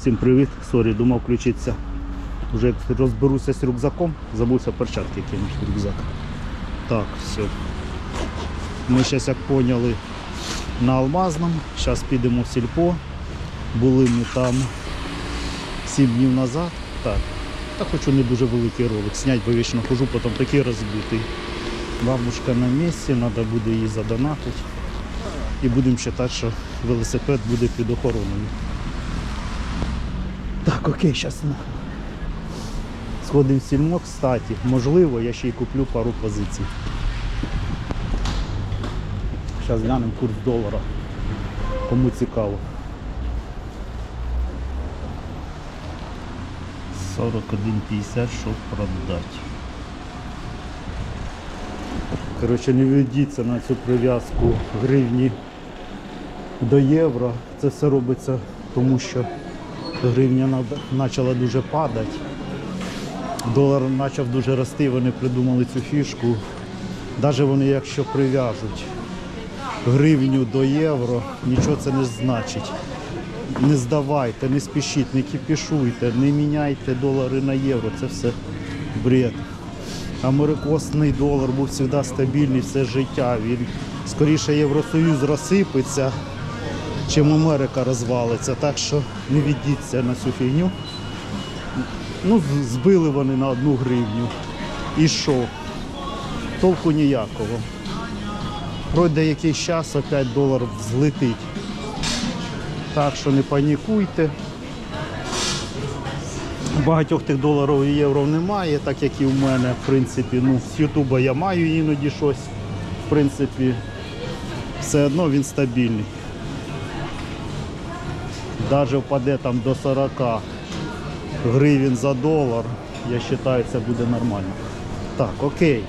Всім привіт, сорі, думав включитися. Вже як розберуся з рюкзаком, забувся перчатки кинути в рюкзак. Так, все. Ми зараз, як поняли, на Алмазному. Зараз підемо в сільпо. Були ми там 7 днів назад. Так. Та хочу не дуже великий ролик зняти, бо вічно хожу, потім такий розбитий. Бабушка на місці, треба буде її задонатити. І будемо вважати, що велосипед буде під охороною. Так, окей, зараз сходимо в сільмо, кстати. Можливо, я ще й куплю пару позицій. Зараз глянемо курс долара. Кому цікаво. 41,50, щоб продати. Коротше, не ведіться на цю прив'язку гривні до євро. Це все робиться тому, що гривня почала дуже падати. Долар почав дуже рости, вони придумали цю фішку. Навіть вони, якщо прив'яжуть гривню до євро, нічого це не значить. Не здавайте, не спішіть, не кипішуйте, не міняйте долари на євро. Це все бред. Америкосний долар був завжди стабільний все життя. Він скоріше Євросоюз розсипеться, чим Америка розвалиться. Так що не віддіться на цю фігню. Ну, збили вони на одну гривню. І що? Толку ніякого. Пройде якийсь час, опять долар злетить. Так що не панікуйте. Багатьох тих доларів і євро немає, так як і в мене, в принципі, ну, з Ютуба я маю іноді щось. В принципі, все одно він стабільний. Навіть впаде там до 40 гривень за долар, я вважаю, це буде нормально. Так, окей.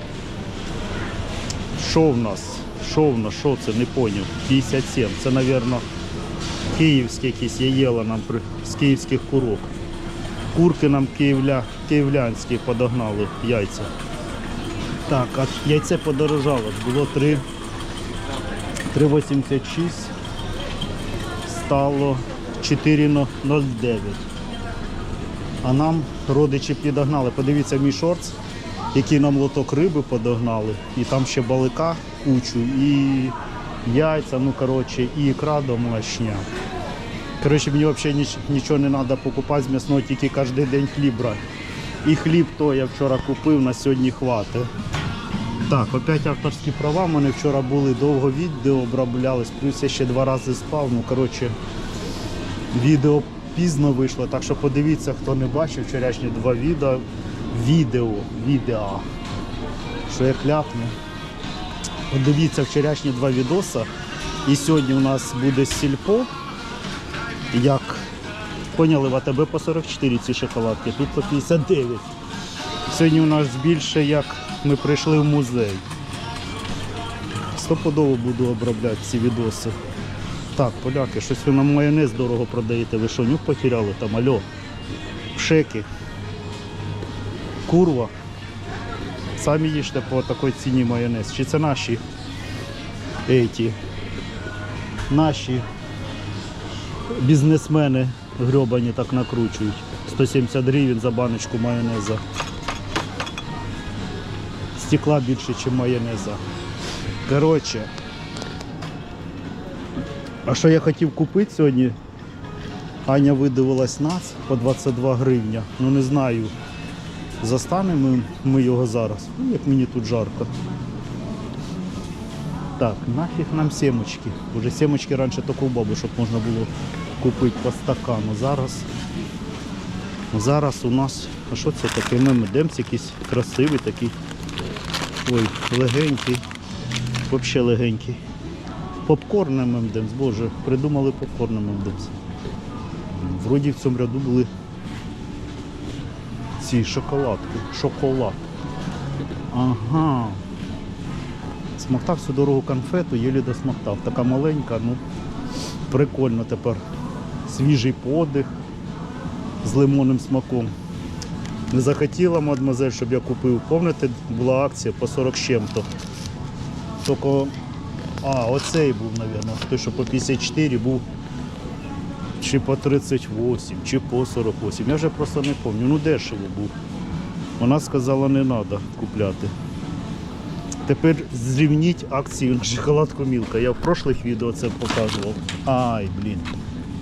Що в нас? Що в нас? Що це? Не поняв. 57. Це, мабуть, київські якісь я їла нам з київських курок. Курки нам київля, київлянські подогнали яйця. Так, а яйце подорожало. Було 3, 3,86. Стало 4,09. А нам родичі підогнали. Подивіться мій шортс, який нам лоток риби подогнали. І там ще балика кучу, і яйця, ну коротше, і ікра домашня. Коротше, мені взагалі ніч- нічого не треба покупати з м'ясного, тільки кожен день хліб брати. І хліб то я вчора купив, на сьогодні хватить. Так, опять авторські права. У мене вчора були довго відео оброблялись, плюс я ще два рази спав. Ну, коротше, відео пізно вийшло, так що подивіться, хто не бачив вчорашні два відео. Відео, відео. Що я кляпну. Подивіться вчорашні два відоса. І сьогодні у нас буде сільпо. Як поняли, в АТБ по 44 ці шоколадки, тут по 59. Сьогодні у нас більше як ми прийшли в музей. Стопудово буду обробляти ці відоси. Так, поляки, щось ви нам майонез дорого продаєте. Ви що, нюх потеряли там, альо? Пшеки. Курва. Самі їжте по такій ціні майонез. Чи це наші? Еті. Наші бізнесмени грьобані так накручують. 170 гривень за баночку майонеза. Стекла більше, ніж майонеза. Коротше. А що я хотів купити сьогодні? Аня видивилась нас по 22 гривня. Ну не знаю, застанемо ми його зараз. Ну, як мені тут жарко. Так, нафіг нам семочки. Уже семочки раніше таку бабу, щоб можна було купити по стакану. Зараз. Зараз у нас. А що це таке? Мемедемс якийсь красивий такий. Ой, легенький. Взагалі легенький. Попкорн ММДМС, боже, придумали попкорн ММДМС. Вроді в цьому ряду були ці шоколадки. Шоколад. Ага. Смоктав всю дорогу конфету, єлі досмоктав. Така маленька, ну прикольно тепер. Свіжий подих з лимонним смаком. Не захотіла мадемуазель, щоб я купив. Пам'ятаєте, була акція по 40 з чим-то. Тільки, а, оцей був, мабуть, той, що по 54 був Чи по 38, чи по 48. Я вже просто не пам'ятаю. Ну дешево був. Вона сказала, не треба купляти. Тепер зрівніть акцію на шоколадку Мілка. Я в прошлих відео це показував. Ай, блін.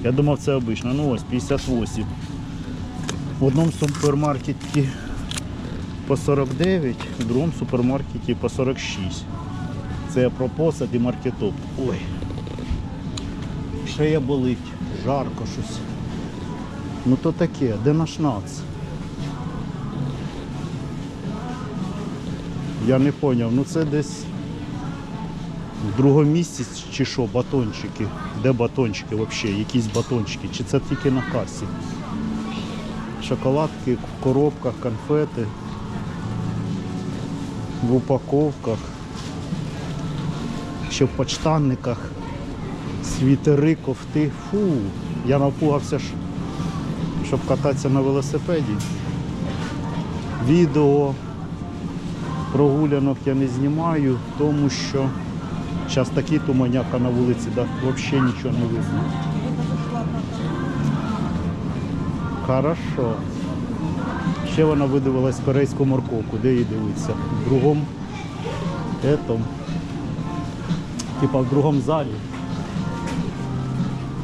Я думав, це обично. Ну ось 58. В одному супермаркеті по 49, в другому супермаркеті по 46. Це про посад і маркетоп. Ой. Шея болить, жарко щось. Ну то таке, де наш нац? Я не зрозумів, ну це десь в другому місці чи що, батончики. Де батончики взагалі? Якісь батончики? Чи це тільки на касі? Шоколадки в коробках, конфети, в упаковках, ще в почтанниках, світери, кофти. Фу, я напугався, щоб кататися на велосипеді. Відео прогулянок я не знімаю, тому що зараз такий туманяка на вулиці, да, взагалі нічого не видно. Хорошо. Ще вона видивилась корейську морковку, де її дивитися? В другому етому. Типа в другому залі.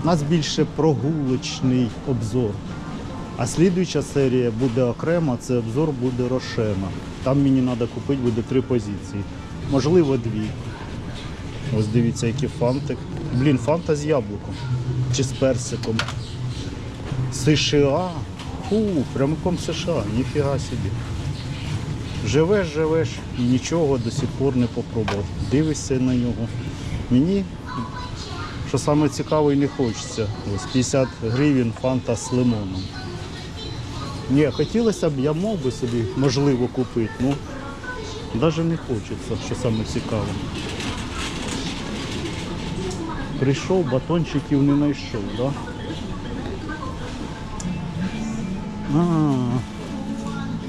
У нас більше прогулочний обзор. А слідуюча серія буде окрема, це обзор буде Рошена. Там мені треба купити буде три позиції. Можливо, дві. Ось дивіться, які фанти. Блін, фанта з яблуком. Чи з персиком. США. Фу, прямиком США, ніфіга собі. Живеш, живеш і нічого до сих пор не попробував. Дивишся на нього. Мені, що саме цікаво, не хочеться. Ось 50 гривень фанта з лимоном. Ні, хотілося б, я мог би собі можливо купити, ну навіть не хочеться, що саме цікаво. Прийшов, батончиків не знайшов, так? Да?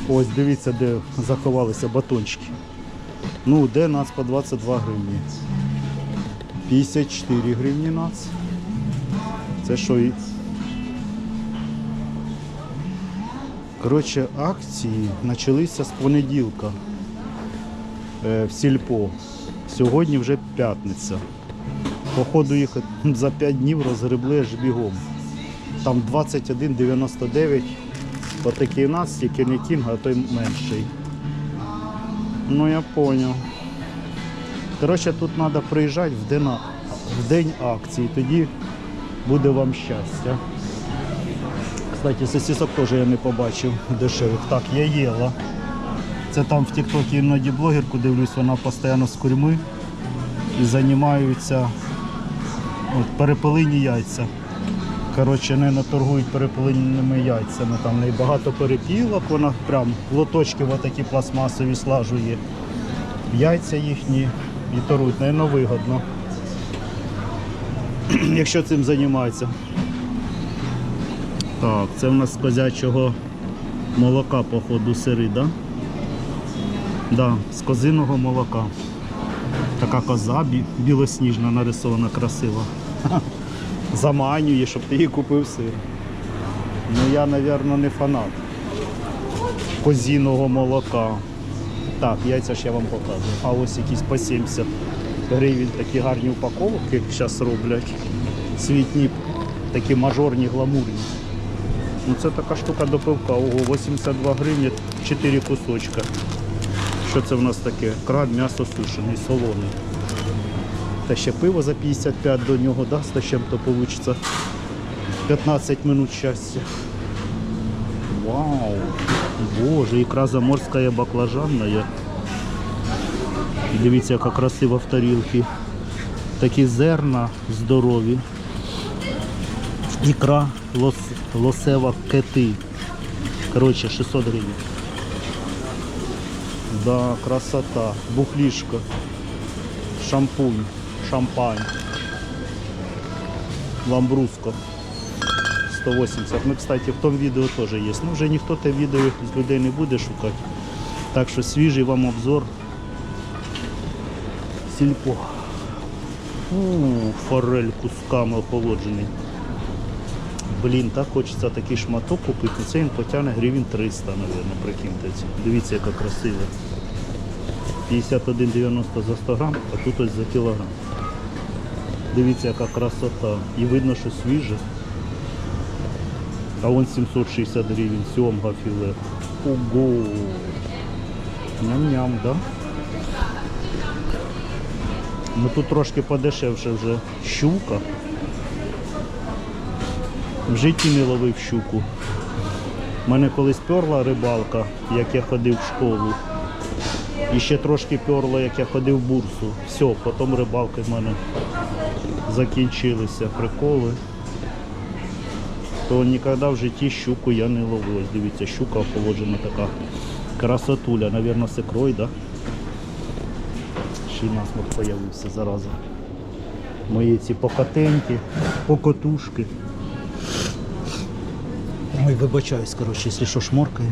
Ось дивіться, де заховалися батончики. Ну, де нас по 22 гривні. 54 гривні нас. Це що. Коротше, акції почалися з понеділка е, в сільпо. Сьогодні вже п'ятниця. Походу їх за 5 днів розгребли аж бігом. Там 21,99. Отакий нас, тільки не кінг, а той менший. Ну я зрозумів. Коротше, тут треба приїжджати в день, в день акції, тоді буде вам щастя. Кстати, сосисок теж я не побачив дешевих. Так, я їла. Це там в Тіктокі іноді блогерку дивлюсь, вона постійно з курьми і займаються от, перепелині яйця. Коротше, не торгують перепеленими яйцями. Там в неї багато перепілок, вона прям лоточки в пластмасові слажує. Яйця їхні і торгують, Наверно, вигодно. Якщо цим займаються. Так, це в нас з козячого молока, походу, сири, да? Да, з козиного молока. Така коза бі- білосніжна нарисована, красива. Заманює, щоб ти її купив сир. Ну я, мабуть, не фанат козіного молока. Так, яйця ж я вам показую. А ось якісь по 70 гривень такі гарні упаковки зараз роблять. Світні, такі мажорні, гламурні. Ну це така штука до пивка. Ого, 82 гривні, 4 кусочка. Що це в нас таке? Краб, м'ясо сушений, солоний. Та ще пиво за 55 до нього дасть, та ще то вийде 15 минут щастя. Вау! Боже, ікра заморська баклажанна. Дивіться, яка красива в тарілці. Такі зерна здорові. Ікра лос, лосева кети. Коротше, 600 гривень. Да, красота. Бухлішка. Шампунь. Шампань. Ламбруско. 180. Ну, кстати, в тому відео теж є. Ну, вже ніхто те відео з людей не буде шукати. Так що свіжий вам обзор. Сільпо. Форель кусками охолоджений. Блін, так хочеться такий шматок купити. Це він потягне гривень 300, мабуть, прикиньте. Дивіться, яка красива. 51,90 за 100 грам, а тут ось за кілограм. Дивіться, яка красота. І видно, що свіже. А вон 760 гривень, сьомга філе. Ого! Ням-ням, да? Ну тут трошки подешевше вже щука. В житті не ловив щуку. У мене колись перла рибалка, як я ходив в школу. І ще трошки перло, як я ходив в бурсу. Все, потім рибалки в мене закінчилися. Приколи. То ніколи в житті щуку я не ловив. Дивіться, щука охолоджена така красотуля. Навірно, секрой, да? Ще й насмак появився зараза. Мої ці покатеньки, покотушки. Ой, вибачаюсь, коротше, якщо що шморкає.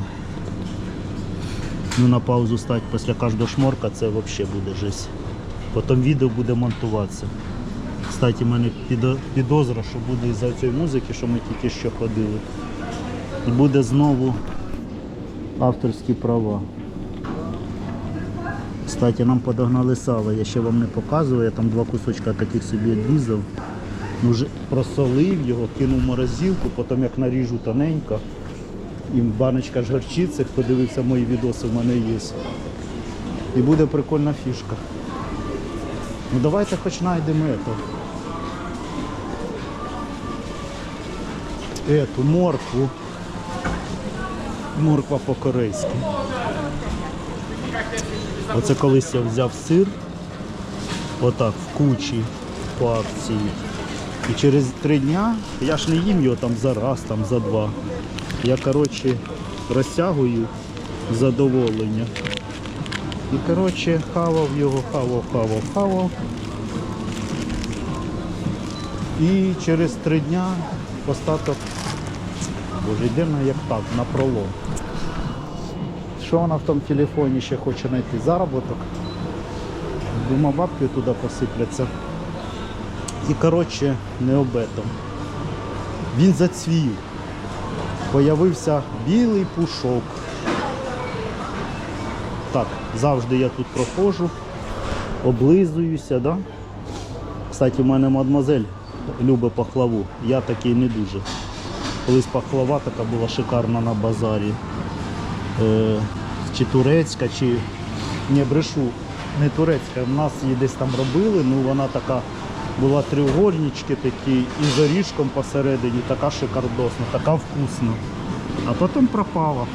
Ну на паузу стати після кожного шморка це взагалі буде жесть. Потім відео буде монтуватися. Кстати, в мене підозра, що буде із-за цієї музики, що ми тільки що ходили. І буде знову авторські права. Кстати, нам подогнали сало, я ще вам не показував, я там два кусочка таких собі відрізав. Ну, вже просолив його, кинув морозилку, потім як наріжу тоненько. І баночка ж горчиці, подивився мої відоси, в мене є. І буде прикольна фішка. Ну давайте хоч знайдемо Ету моркву. Морква по-корейськи. Оце колись я взяв сир, отак, в кучі по акції. І через три дня я ж не їм його там за раз, там за два. Я коротше розтягую задоволення. І коротше хавав його, хавав, хавав, хавав. І через три дня остаток, боже, йде як так, на пролом. Що вона в тому телефоні ще хоче знайти? Заробіток. Думаю, бабки туди посипляться. І коротше, не об этом. Він зацвів. Появився білий пушок. Так, завжди я тут проходжу, облизуюся, да? Кстати, в мене мадмозель любить пахлаву. Я такий не дуже. Колись пахлава така була шикарна на базарі. Е, чи турецька, чи не брешу, не турецька. У нас її десь там робили, ну вона така була треугольнички такі і з орішком посередині, така шикардосна, така вкусна. А потім пропала.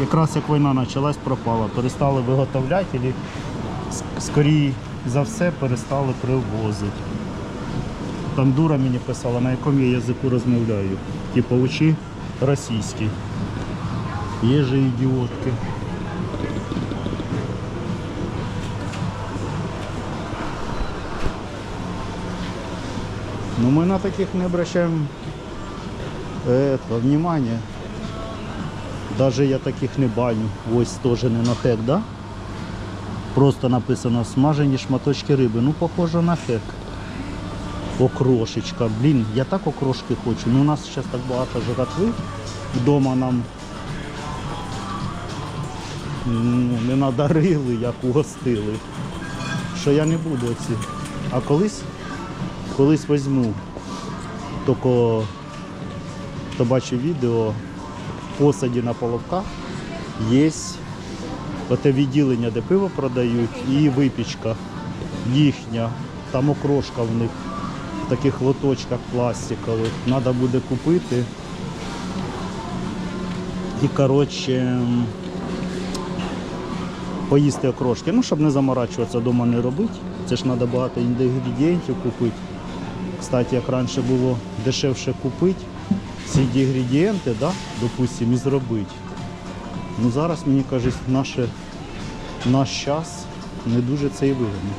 Якраз як війна почалась, пропала. Перестали виготовляти, і скоріше за все перестали привозити. Там дура мені писала, на якому я язику розмовляю. Типу учи російський. Є же ідіотки. Но мы на таких не обращаем э, это, внимания. Даже я таких не баню. Ось теж не на хек, да? Просто написано смажені шматочки риби. Ну, похоже на хек. Окрошечка. Блін, я так окрошки хочу. Ну у нас зараз так багато жратви. Вдома нам ну, не надарили, як угостили. Що я не буду оці. А колись, колись візьму. Тільки хто бачив відео, посаді на половках є оте відділення, де пиво продають, і випічка їхня. Там окрошка в них в таких лоточках пластикових. Треба буде купити. І коротше поїсти окрошки. Ну, щоб не заморачуватися вдома не робити. Це ж треба багато інгредієнтів купити. Кстати, як раніше було дешевше купити всі інгредієнти, да, допустим, і зробити. Ну зараз, мені кажуть, наш час не дуже це і вигідно.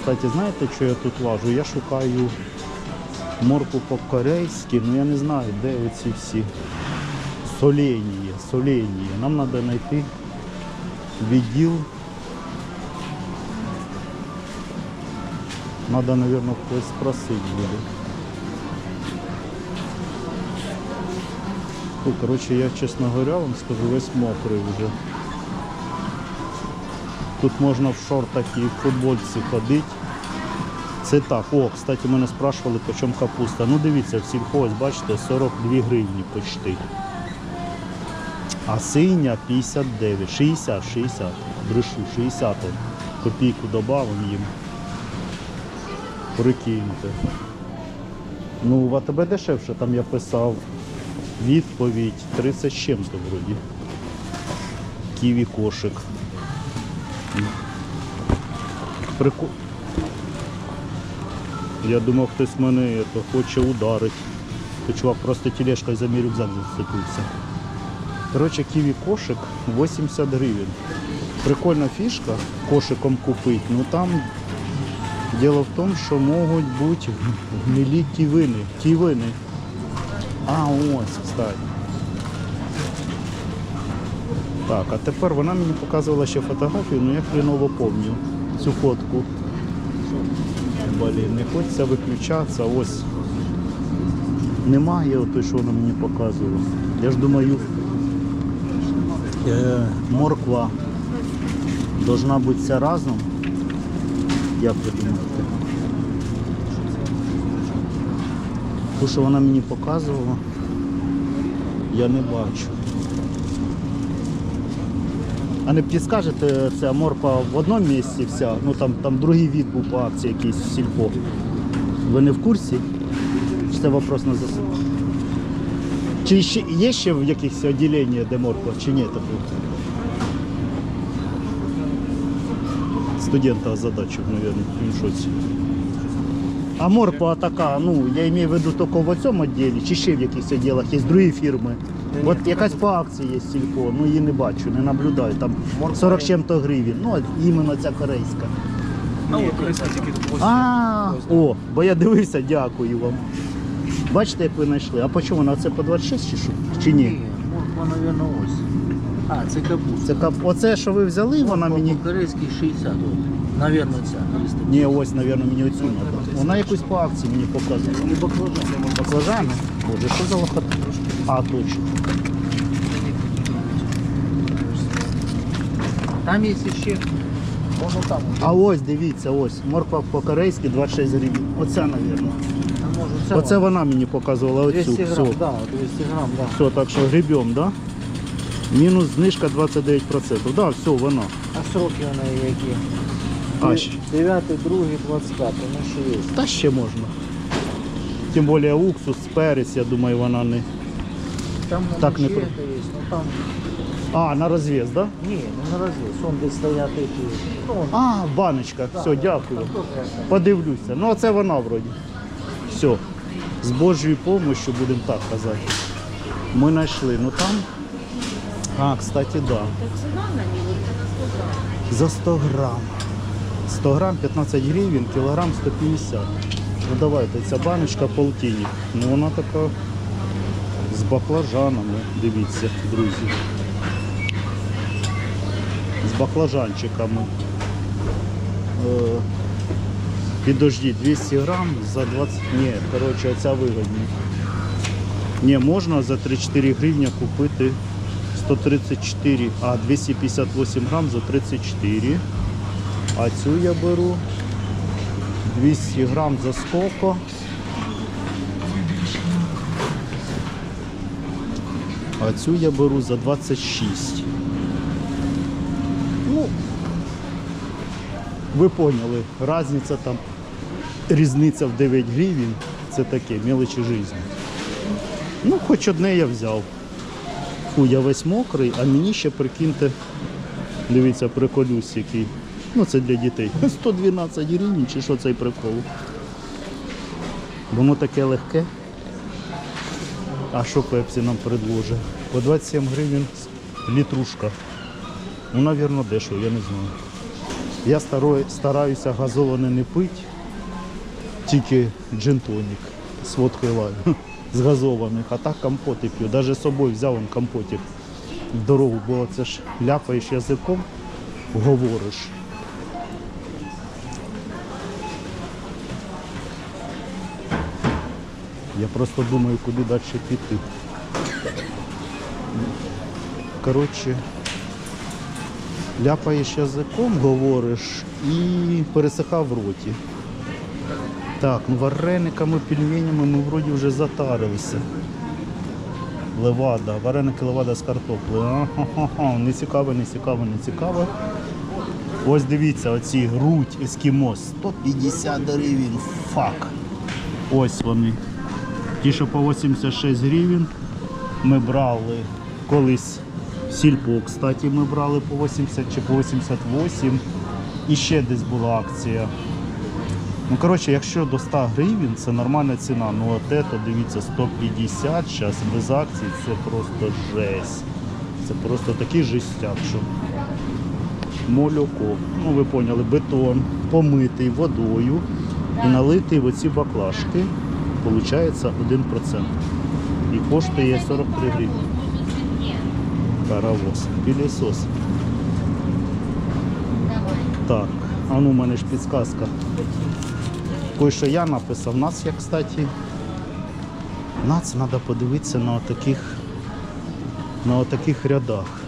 Кстати, знаєте, що я тут лажу? Я шукаю морку по-корейськи, ну я не знаю, де оці всі солені, солені. Нам треба знайти відділ. Надо, мабуть, хтось спросити буде. Ну, коротше, я, чесно говоря, вам скажу, весь мокрий вже. Тут можна в шортах і в футбольці ходити. Це так. О, кстати, мене спрашували, по чому капуста. Ну дивіться, в сільхо, ось бачите, 42 гривні почти. А синя 59, 60, 60. Брешу, 60. Копійку додавим їм. Прикиньте. Ну, в АТБ дешевше, там я писав відповідь 30 з чим-то вроді. Ківі кошик. Прику... Я думав, хтось мене это, хоче ударити. То чувак просто тележкою за мій рюкзак зацепився. Коротше, ківі кошик 80 гривень. Прикольна фішка кошиком купити. Ну там діло в тому, що можуть бути гнилі ківини. Ківини. А, ось, кстати. Так, а тепер вона мені показувала ще фотографію, ну я хреново пам'ятаю цю фотку. Блін, не хочеться виключатися, ось. Немає той, що вона мені показувала. Я ж думаю, е, морква должна бути вся разом. Як ви? Ту, що вона мені показувала, я не бачу. А не підскажете, ця морква в одному місці вся, ну там, там другий від був по акції якийсь в сільпо. Ви не в курсі? Чи це вопрос на засуд? Чи ще, є ще в якихось відділеннях, де морква, чи ні такого? Студента задачу, мабуть, в шоці. А морква така, ну, я маю в виду тільки в цьому відділі, чи ще в якихось відділах є другі фірми. От якась по акції є сільпо, ну її не бачу, не наблюдаю. Там 40 чим-то гривень. Ну, от іменно ця корейська. Ну, корейська тільки ось. А, о, бо я дивився, дякую вам. Бачите, як ви знайшли. А по чому вона це по 26 чи що? Чи ні? Ні, морква, мабуть, ось. А, це капуста. Це кап... Оце, що ви взяли, вона мені. По-корейськи 60. От. Навірно, ця. Ні, ось, мабуть, мені оцю треба. Вона якусь по акції мені показувала. І баклажани. Баклажани? Боже, що за лохота? А, точно. Там є ще. Воно там. А ось, дивіться, ось. Морква по-корейськи 26 гривень. Оця, мабуть. Оце вона мені показувала оцю. 200 Все. да, 200 грам, да. Все, так що гребем, да? Мінус знижка 29%. Да, все, воно. А сроки неї які? А, ще. 9, 2, 25, ну що є. Та ще можна. Тим більше уксус, перець, я думаю, вона не. Там Так, не про- це є, ну там, А, на розв'яз, да? ні, не на розвіз, он десь стоять ті. Ну, он, А, баночка. Все, дякую. там теж як. Подивлюся. Ну, оце вона вроді. Все. З Божою допомогою, будемо так казати. Ми знайшли. Ну там. А, кстати, да. За 100 грам. 100 грам 15 гривень, кілограм 150. Ну давайте, ця баночка полтинник. Ну вона така з баклажанами. Дивіться, друзі. З баклажанчиками. Е, Підожди, 200 грам за 20. Ні, коротше, оця вигодні. Ні, можна за 3-4 гривні купити 134, а 258 грам за 34. А цю я беру 200 грам за сколько? А цю я беру за 26. Ну, ви поняли, різниця там, різниця в 9 гривень, це таке, мелочі життя. Ну, хоч одне я взяв. Фу, я весь мокрий, а мені ще прикиньте, дивіться, приколюсь який. Ну, це для дітей. 112 гривень чи що цей прикол. Воно таке легке. А що Пепсі нам предложить? По 27 гривень літрушка. Ну, мабуть, дешево, я не знаю. Я старой- стараюся газоване не пити, тільки джин-тонік з водкою лайм, з газованих, а так компоти п'ю. Навіть з собою взяв он компотик в дорогу, бо це ж ляпаєш язиком, говориш. Я просто думаю, куди далі піти. Коротше, ляпаєш язиком, говориш і пересихав в роті. Так, ну варениками, пельменями ми вроді вже затарилися. Левада, вареники левада з картоплею. Ага, не цікаво, не цікаво, не цікаво. Ось дивіться, оці грудь ескімос. 150 гривень. Фак. Ось вони. Ті, що по 86 гривень ми брали колись сільпо, кстати, ми брали по 80 чи по 88. І ще десь була акція. Ну, коротше, якщо до 100 гривень, це нормальна ціна. Ну, от це, дивіться, 150 зараз без акцій, це просто жесть. Це просто такий жестяк, що молоко. Ну, ви поняли, бетон помитий водою і налитий в оці баклажки. Получається 1%. І коштує 43 гривні. Паровоз, пілісос. Так, а ну у мене ж підсказка. Кое що я написав. Нас є, кстати, нас треба подивитися на отаких, на отаких рядах.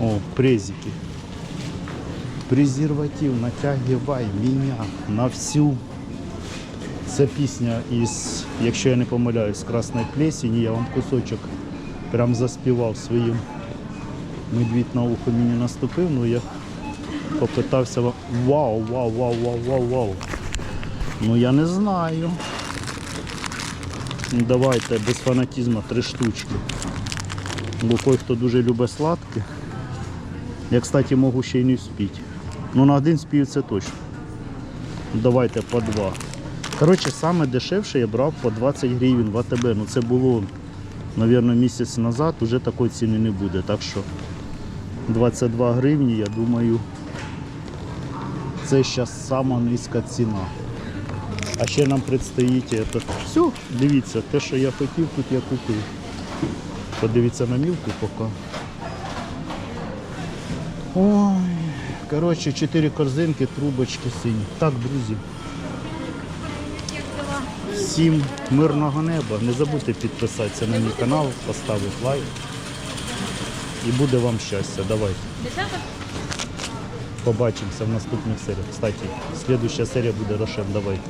О, презики. Презерватив, натягивай меня на всю. Це пісня із, якщо я не помиляюсь, Красної плесені. Я вам кусочок прям заспівав своїм. Медвідь на ухо мені наступив, ну я попитався вам. Вау, вау, вау, вау, вау, вау. Ну я не знаю. Ну, Давайте без фанатізму три штучки. Бо той, хто дуже любить сладке. Я, кстати, можу ще й не вспіти. Ну на один спів це точно. Давайте по два. Коротше, саме дешевше я брав по 20 гривень в АТБ. Ну це було, мабуть, місяць назад, уже такої ціни не буде. Так що 22 гривні, я думаю, це зараз сама низька ціна. А ще нам предстоїть это. Все, дивіться, те, що я хотів, тут я купив. Подивіться на мілку поки. Ой, коротше, 4 корзинки, трубочки сині. Так, друзі. Всім мирного неба. Не забудьте підписатися на мій канал, поставити лайк. І буде вам щастя. Давайте. Побачимося в наступних серіях. Кстати, следующая серія буде Рошен. Давайте.